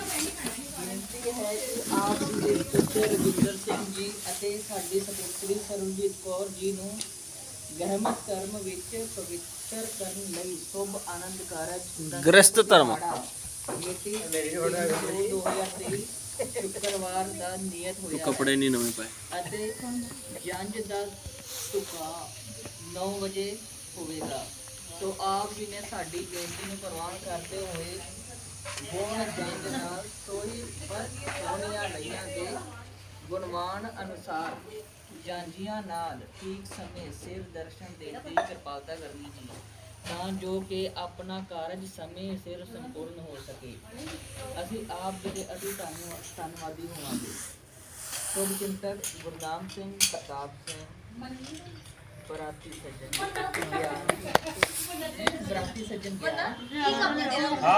ਬੇਨਤੀ ਹੈ ਕਿ ਆਪ ਜੀ ਦੇ ਪੁੱਤਰ ਰਵਿੰਦਰ ਸਿੰਘ ਜੀ ਅਤੇ ਸਾਡੀ ਸਪੁੱਤਰੀ ਸਰਵਜੀਤ ਕੌਰ ਜੀ ਨੂੰ ਗਹਿਮਤ ਕਰਮ ਵਿੱਚ ਪਵਿੱਤਰ ਕਰਨ ਲਈ ਸ਼ੁਭ ਆਨੰਦ ਕਾਰਜ ਗ੍ਰਸਤ ਧਰਮ। ਮਿਤੀ 2023 ਸ਼ੁੱਕਰਵਾਰ ਦਾ ਨਿਯਤ ਹੋਇਆ ਕੱਪੜੇ ਨਹੀਂ ਨਵੇਂ ਪਾਏ ਅਤੇ ਜੰਜ ਦਾ ਤੁਕਾ 9 ਵਜੇ ਹੋਵੇਗਾ ਸੋ ਆਪ ਜੀ ਨੇ ਸਾਡੀ ਬੇਨਤੀ ਨੂੰ ਪ੍ਰਵਾਨ ਕਰਦੇ ਹੋਏ ਨਾਲ ਸੋਈ ਪਰ ਸੋਹਣੀਆਂ ਲਈਆਂ ਦੇ ਗੁਣਵਾਨ ਅਨੁਸਾਰ ਜਾਂਜੀਆਂ ਨਾਲ ਠੀਕ ਸਮੇਂ ਸਿਰ ਦਰਸ਼ਨ ਦੇਣ ਦੀ ਕਿਰਪਾਲਤਾ ਕਰਨੀ ਜੀ ਤਾਂ ਜੋ ਕਿ ਆਪਣਾ ਕਾਰਜ ਸਮੇਂ ਸਿਰ ਸੰਪੂਰਨ ਹੋ ਸਕੇ। ਅਸੀਂ ਆਪ ਜੀ ਦੇ ਅਤੀ ਧੰਨਵਾ- ਧੰਨਵਾਦੀ ਹੋਵਾਂਗੇ। ਸ਼ੁਭ ਚਿੰਤਕ ਗੁਰਨਾਮ ਸਿੰਘ ਪ੍ਰਤਾਪ ਸਿੰਘ ਬਰਾਤੀ ਸੱਜਣ ਗਿਆ। ਬਰਾਤੀ ਸੱਜਣ ਗਿਆ।